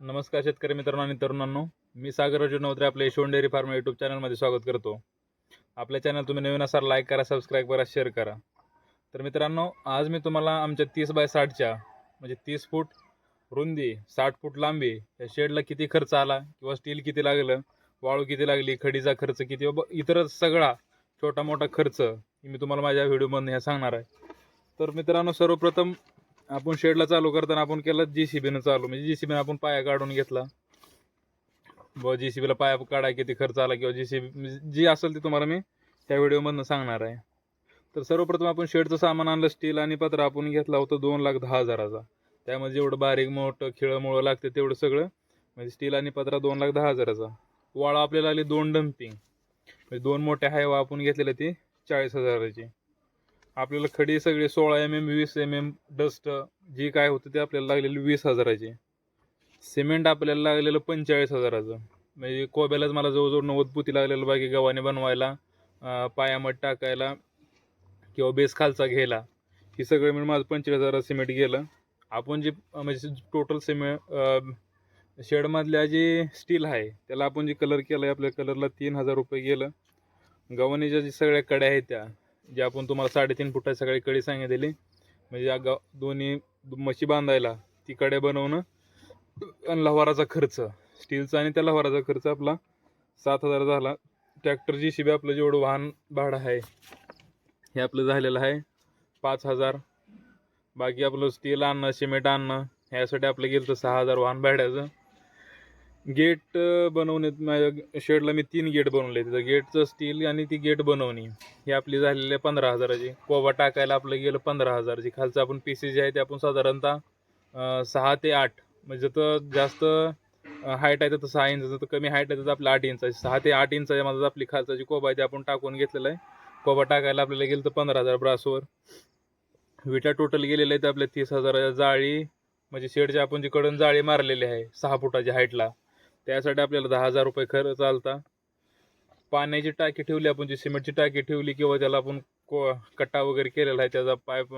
नमस्कार शेतकरी मित्रांनो आणि तरुणांनो. मी सागर अर्जुन नवत्रे आपल्या यशवंत डेअरी फार्म यूट्यूब चॅनलमध्ये स्वागत करतो. आपल्या चॅनल तुम्ही नवीन असाल लाईक करा सबस्क्राईब करा शेअर करा. तर मित्रांनो आज मी तुम्हाला आमच्या तीस बाय साठच्या म्हणजे तीस फूट रुंदी साठ फूट लांबी या शेडला किती खर्च आला किंवा स्टील किती लागलं वाळू किती लागली खडीचा खर्च किती व इतर सगळा छोटा मोठा खर्च मी तुम्हाला माझ्या व्हिडिओमधून ह्या सांगणार आहे. तर मित्रांनो सर्वप्रथम आपण शेडला चालू करताना आपण केलं जेसीबीनं सी बीनं चालू. म्हणजे जी सी बीनं आपण पाया काढून घेतला. व जेसीबीला सी बीला पाया काढाय किती खर्च आला किंवा जेसीबी सी बी जी असेल ते तुम्हाला मी त्या व्हिडिओमधनं सांगणार आहे. तर सर्वप्रथम आपण शेडचं सामान आणलं स्टील आणि पत्र आपण घेतला होता दोन लाख दहा हजाराचा. त्यामध्ये जेवढं बारीक मोठं खिळमुळं लागते तेवढं सगळं म्हणजे स्टील आणि पत्रा दोन लाख दहा हजाराचा. वाळा आपल्याला आली दोन डम्पिंग म्हणजे दोन मोठ्या हायवा आपण घेतलेल्या ती चाळीस हजाराची. आपल्याला खडी सगळी सोळा एम एम वीस एम एम डस्ट जी काय होतं ते आपल्याला लागलेली वीस हजाराची. सिमेंट आपल्याला लागलेलं पंचेचाळीस हजाराचं. म्हणजे कोब्यालाच मला जवळजवळ नव्वद पुती लागलेलं बाकी गव्हाने बनवायला अं, टाकायला किंवा बेस खालचा घ्यायला ही सगळं मिळून माझं पंचेचाळीस हजार सिमेंट गेलं. आपण जे म्हणजे टोटल सिमेंट शेडमधल्या जे स्टील आहे त्याला आपण जे कलर केलं आहे आपल्या कलरला तीन हजार रुपये गेलं. गव्हाणीच्या जे सगळ्या कड्या आहेत त्या जे आपण तुम्हाला साडेतीन फुटा सगळी कडी सांगितलेली. म्हणजे या गाव दोन्ही म्हशी बांधायला ती कडे बनवणं आणि लवाराचा खर्च. स्टीलचा आणि त्या लवाराचा खर्च आपला सात हजार झाला. ट्रॅक्टर जी शिबी आपलं जेवढं वाहन भाडं आहे हे आपलं झालेलं आहे पाच हजार. बाकी आपलं स्टील आणणं सिमेंट आणणं ह्यासाठी आपलं गेलं तर सहा हजार वाहन भाड्याचं. गेट बनवण्यात माझ्या शेडला मी तीन गेट बनवले. तिथं गेटचं स्टील आणि ती गेट बनवणी. ही आपली झालेली आहे पंधरा हजाराची. कोबा टाकायला आपलं गेलं पंधरा हजाराची. खालचं आपण पी सी जे आहे ते आपण साधारणतः सहा ते आठ. म्हणजे तर जास्त हाईट आहे तर सहा इंच तर कमी हाईट आहे तर आपलं आठ इंच सहा ते आठ इंच माझं आपली खालची कोबा आहे ते आपण टाकून घेतलेलं आहे. कोबा टाकायला आपल्याला गेलं तर पंधरा हजार ब्रासवर. विटा टोटल गेलेलं आहे ते आपल्या तीस हजाराच्या जाळी. म्हणजे शेडच्या आपण जी कडून जाळी मारलेली आहे सहा फुटाच्या हाईटला त्यासाठी आपल्याला दहा हजार रुपये खर्च आलता पाण्याची टाकी ठेवली आपण जी सिमेंटची टाकी ठेवली किंवा त्याला आपण को कट्टा वगैरे केलेला आहे त्याचा पाईप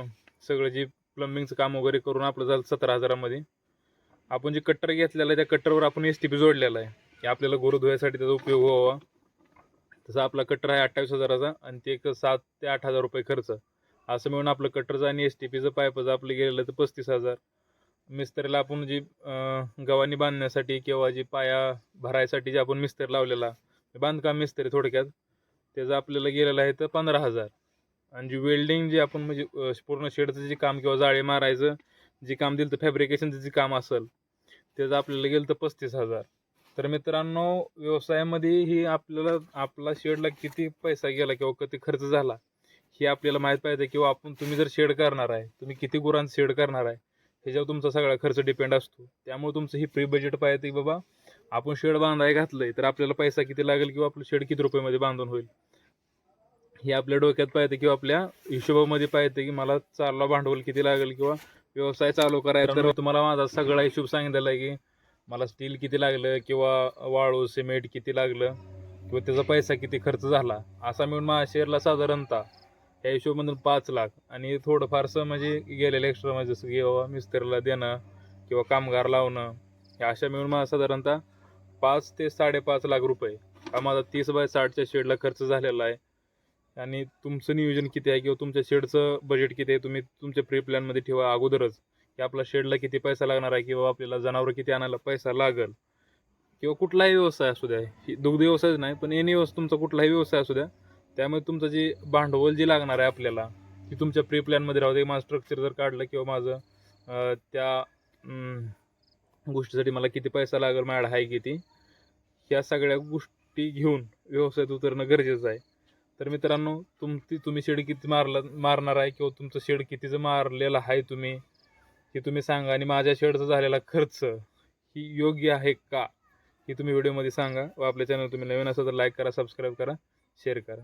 सगळं जी प्लंबिंगचं काम वगैरे करून आपलं झालं सतरा हजारामध्ये. आपण जे कट्टर घेतलेलं आहे त्या कट्टरवर आपण एस टी पी जोडलेला आहे. की आपल्याला गोरु धुवायसाठी त्याचा उपयोग व्हावा. तसा आपला कट्टर आहे अठ्ठावीस हजाराचा आणि ते एक सात ते आठ हजार रुपये खर्च. असं मिळून आपलं कट्टरचं आणि एस टी पीचं पाईपचं आपलं गेलेलं तर पस्तीस हजार. मिस्त्रीला आपण जी गव्हाणी बांधण्यासाठी किंवा जी पाया भरायसाठी जे आपण मिस्त्री लावलेला बांधकाम मिस्त्री थोडक्यात त्याचं आपल्याला गेलेलं आहे तर पंधरा हजार. आणि जी वेल्डिंग जे आपण म्हणजे पूर्ण शेडचं जे काम किंवा जाळे मारायचं जे काम दिलं तर फॅब्रिकेशनचं जे काम असेल त्याचं आपल्याला गेलं तर पस्तीस हजार. तर मित्रांनो व्यवसायामध्ये ही आपल्याला आपला शेडला किती पैसा गेला किंवा किती खर्च झाला हे आपल्याला माहीत पाहिजे किंवा हो, आपण तुम्ही जर शेड करणार आहे तुम्ही किती गुरांचं शेड करणार आहे ह्याच्यावर तुमचा सगळा खर्च डिपेंड असतो. त्यामुळे तुमचं ही प्री बजेट पाहिजे की बाबा आपण शेड बांधाय घातलंय तर आपल्याला पैसा किती लागेल किंवा आपलं शेड किती रुपयामध्ये बांधून होईल? हे आपल्या डोक्यात पाहिजे किंवा आपल्या हिशोबामध्ये पाहिजे की मला चालला भांडवल किती लागेल किंवा व्यवसाय चालू करायचा तर तुम्हाला माझा सगळा हिशोब सांगितलेला आहे की मला स्टील किती लागलं किंवा वाळू सिमेंट किती लागलं किंवा त्याचा पैसा किती खर्च झाला असा मिळून माझ्या शेअरला साधारणतः या हिशोबामधून पाच लाख. आणि थोडंफारसं म्हणजे गेलेलं एक्स्ट्रा म्हणजे जसं की बाबा मिस्त्रीला देणं किंवा कामगार लावणं हे अशा मिळून मला साधारणतः पाच ते साडेपाच लाख रुपये. हा माझा तीस बाय साठच्या शेडला खर्च झालेला आहे. आणि तुमचं नियोजन किती आहे किंवा तुमच्या शेडचं बजेट किती आहे तुम्ही तुमच्या प्री प्लॅनमध्ये ठेवा अगोदरच की आपला शेडला किती पैसा लागणार आहे किंवा आपल्याला जनावरं किती आणायला पैसा लागेल. किंवा कुठलाही व्यवसाय असू द्या दुग्ध व्यवसायच नाही पण एनी व्यवसाय तुमचा कुठलाही व्यवसाय असू द्या त्यामुळे तुमचं जे भांडवल जे लागणार आहे आपल्याला ती तुमच्या प्री प्लॅनमध्ये राहू दे. माझं स्ट्रक्चर जर काढलं किंवा माझं त्या गोष्टीसाठी मला किती पैसा लागेल माझ्या आहे किती ह्या सगळ्या गोष्टी घेऊन व्यवसायात उतरणं गरजेचं आहे. तर मित्रांनो तुमची तुम्ही शेड किती मारला मारणार आहे किंवा तुमचं शेड कितीचं मारलेलं आहे तुम्ही हे तुम्ही सांगा. आणि माझ्या शेडचा झालेला खर्च ही योग्य आहे का हे तुम्ही व्हिडिओमध्ये सांगा. व आपल्या चॅनल तुम्ही नवीन असाल तर लाईक करा सबस्क्राईब करा शेअर करा.